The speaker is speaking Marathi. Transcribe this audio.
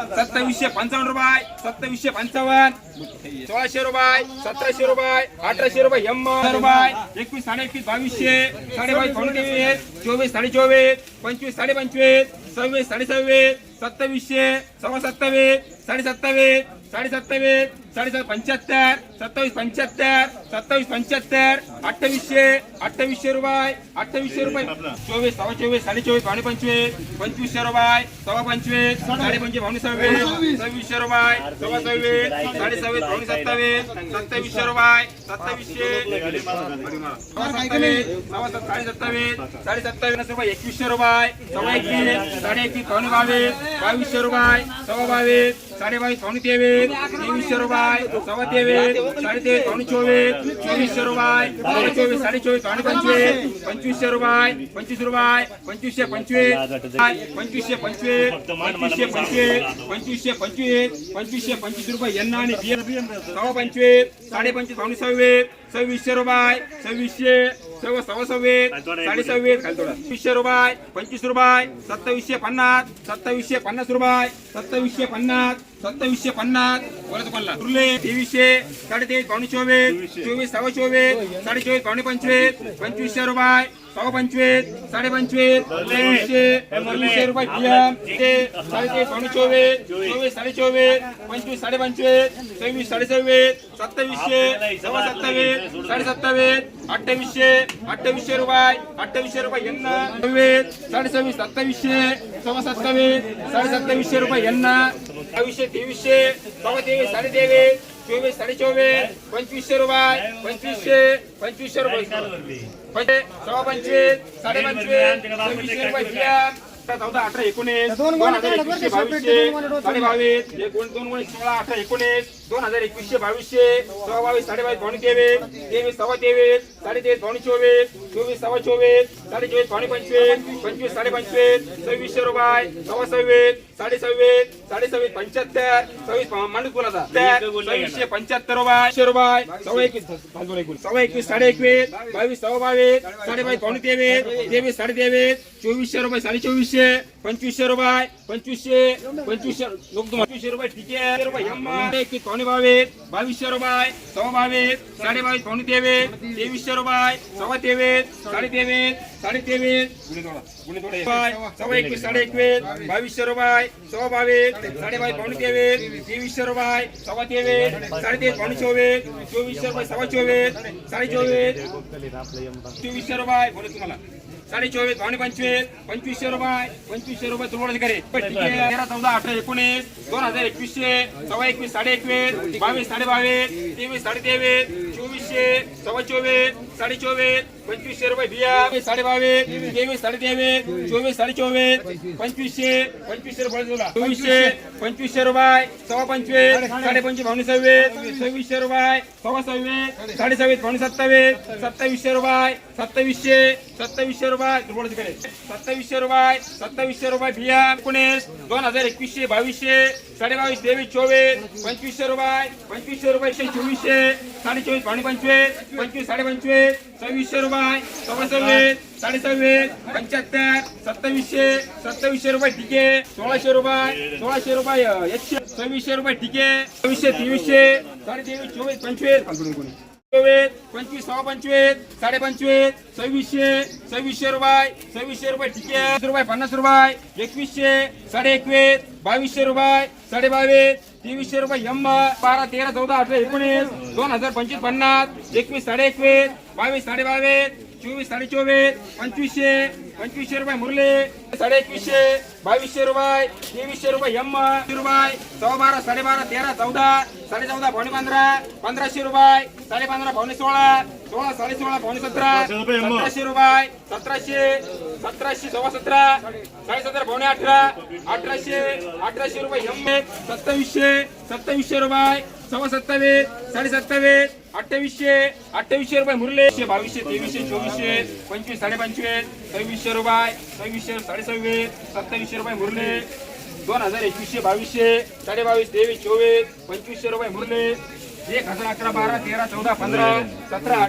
सत्तावीसशे पंचावन्न रुपये सत्तावीसशे पंचावन्न सोळाशे रुपये सतराशे रुपये अठराशे रुपये एंबद रुपये एकवीस साडे एकवीस बावीसशे साडे बावीस चोवीस साडे चोवीस पंचवीस साडे पंचवीस सव्वीस साडे सव्वीस सत्तावीसशे सव्वा सत्तावीस साडे सत्तावीस साडे सत्तावीस साडेसात पंच्याहत्तर सत्तावीस पंच्याहत्तर सत्तावीस पंच्याहत्तर अठ्ठावीसशे अठ्ठावीसशे रुपये अठ्ठावीसशे रुपये. चोवीस सव्वा चोवीस साडे चोवीस पावणे पंचवीस पंचवीसशे रुपये सव्वा पंचवीस साडे पंचवीस पावणे सव्वीस सव्वीसशे रुपये सव्वा सव्वीस साडे सव्वीस पावणे सत्तावीस सत्तावीसशे रुपये सत्तावीसशे सव्वा सत्तावीस सव्वा साडे सत्तावीस साडे सत्तावीस रुपये एकवीसशे रुपये सव्वा एकवीस साडे एकवीस पावणे बावीस बावीसशे रुपये सव्वा बावीस साडे बावीस पावणे तेवीस तेवीसशे रुपये. सव्वा तेवीस साडे तेवीस पावणे चोवीस चोवीसशे रुपये. साडे चोवीस साडे चोवीस पावणे पंचवीस पंचवीसशे रुपये. पंचवीस रुपये पंचवीसशे पंचवीस. पंचवीसशे पंचवीस पंचवीसशे पंचवीस पंचवीसशे पंचवीस पंचवीसशे पंचवीस रुपये यांना आणि बिया सव्वा पंचवीस साडे पंचवीस पावणे सव्वीस सव्वीसशे रुपये सव्वीसशे सव्वा सव्वा सव्वीस साडे सव्वीस खाली रुपये पंचवीस रुपये सत्तावीसशे पन्नास सत्तावीसशे पन्नास रुपये सत्तावीसशे पन्नास सत्तावीसशे पन्नास बोला तुम्हाला उरले तेवीसशे साडे तेवीस पावणे चोवीस चोवीस सव्वा चोवीस साडे चोवीस पावणे पंचवीस पंचवीसशे रुपये सव्वा पंचवीस साडे पंचवीस पंचवीसशे रुपये PM, ते साडे तेवीस पावणे चोवीस चोवीस साडे चोवीस पंचवीस साडे पंचवीस सव्वीस साडे सव्वीस सत्तावीसशे सव्वा सत्तावीस साडे सत्तावीस अठ्ठावीसशे अठ्ठावीसशे रुपये अठ्ठावीसशे रुपये यांना. सव्वीस साडे सव्वीस सत्तावीसशे सव्वा सत्तावीस साडे सत्तावीसशे रुपये यांना. बावीसशे तेवीसशे तेवीस साडे तेवीस चोवीस साडे चोवीस पंचवीसशे रुपये पंचवीसशे पंचवीसशे रुपये. सव्वा पंचवीस साडे पंचवीस सव्वीसशे रुपये. PM, चौदा अठरा एकोणीस. दोन हजार एकवीसशे बावीसशे. साडे बावीस दोन दोन कोणी सोळा अठरा एकोणीस. दोन हजार एकवीसशे बावीसशे. सव्वा बावीस साडे बावीस पावणे तेवीस. तेवीस सव्वा तेवीस. साडे तेवीस पावणे चोवीस. चोवीस सव्वा चोवीस. साडे चोवीस पावणे पंचवीस. पंचवीस साडे पंचवीस सव्वीसशे रुपये सव्वा सव्वीस. साडे सव्वीस साडे सव्वीस पंच्याहत्तर सव्वीस माणूस बोलाचा सव्वीसशे पंच्याहत्तर रुपये रुपये सव्वा एकवीस. सव्वा एकवीस साडे एकवीस बावीस सव्वा बावीस. साडे बावीस पावणे तेवीस. तेवीस साडे तेवीस चोवीसशे रुपये साडे चोवीसशे पंचवीसशे रुपये पंचवीसशे पंचवीसशे पंचवीसशे रुपये ठीक आहे रुपये. एकवीस पावणे बावीस बावीसशे रुपये सव्वा बावीस साडे बावीस पावणे तेवीस तेवीसशे रुपये सव्वा तेवीस साडे तेवीस साडे तेवीस सव्वा एकवीस साडे एकवीस बावीसशे रुपये सव्वा बावीस साडे बावीस पावणे तेवीस तेवीसशे रुपये सव्वा तेवीस साडे तेवीस पावणे चोवीस चोवीसशे रुपये सव्वा चोवीस साडे चोवीस चोवीसशे रुपये बोले तुम्हाला साडे चोवीस पावणे पंचवीस पंचवीसशे रुपये पंचवीसशे रुपये तुम्हाला करे तेरा चौदा अठरा एकोणीस दोन हजार एकवीसशे सव्वा एकवीस साडे एकवीस बावीस साडे बावीस तेवीस साडे तेवीस चोवीसशे सव्वा चोवीस साडे चोवीस पंचवीसशे रुपये बिया साडे बावीस तेवीस साडे तेवीस चोवीस साडे चोवीस पंचवीसशे पंचवीसशे रुपये चोवीसशे पंचवीसशे. रुपये सव्वा पंचवीस साडे पंचवीस पावणे सव्वीस सव्वीसशे रुपये सव्वा सव्वीस साडे सव्वीस पावणे सत्तावीस सत्तावीसशे रुपये सत्तावीसशे सत्तावीसशे रुपये सत्तावीसशे रुपये सत्तावीसशे रुपये बिया एकोणीस दोन हजार एकवीसशे बावीसशे साडे बावीस तेवीस चोवीस पंचवीसशे रुपये पंचवीसशे रुपये चोवीसशे साडे चोवीस पावणे पंचवीस पंचवीस साडे पंचवीस सव्वीसशे रुपये सव्वा सव्वीस साडे पंच्याहत्तर सत्तावीसशे सत्तावीसशे रुपये ठीके सोळाशे रुपये सोळाशे रुपये एकशे सव्वीसशे रुपये ठीके सव्वीसशे तेवीसशे साडेतेवीस चोवीस पंचवीस चोवीस पंचवीस सव्वा पंचवीस साडे पंचवीस सव्वीसशे सव्वीसशे रुपये सव्वीसशे रुपये ठीके रुपये पन्नास रुपये एकवीसशे साडे एकवीस बावीसशे रुपये साडे बावीस तेवीसशे रुपये यम्मा बारा तेरा चौदा अठरा एकोणीस दोन हजार पंचवीस पन्नास एकवीस साडे एकवीस बावीस साडे बावीस चोवीस साडे चोवीस पंचवीसशे पंचवीसशे रुपये मुरले साडे एकवीसशे बावीसशे रुपये तेवीसशे रुपये यम्मा रुपये सव्वा बारा साडे बारा तेरा चौदा साडे चौदा पावणे पंधरा पंधराशे रुपये साडे पंधरा पावणे सोळा सोळा साडे सोळा पावणे सतरा सतराशे रुपये सतराशे सतराशे सव्वा सतरा साडे सतरा पावणे अठरा अठराशे अठराशे रुपये यम्मे सत्तावीसशे सत्तावीसशे रुपये सव्वा सत्तावीस साडे सत्तावीस अठ्ठावीसशे अठ्ठावीसशे रुपये मुरले बावीसशे तेवीसशे चोवीसशे पंचवीस साडे पंचवीस सव्वीसशे रुपये सव्वीसशे साडे सव्वीस सत्तावीसशे रुपये मुरले दोन हजार एकवीसशे बावीसशे साडे बावीस तेवीस चोवीस पंचवीसशे रुपये मुरले एक हजार अकरा बारा तेरा चौदा पंधरा सतरा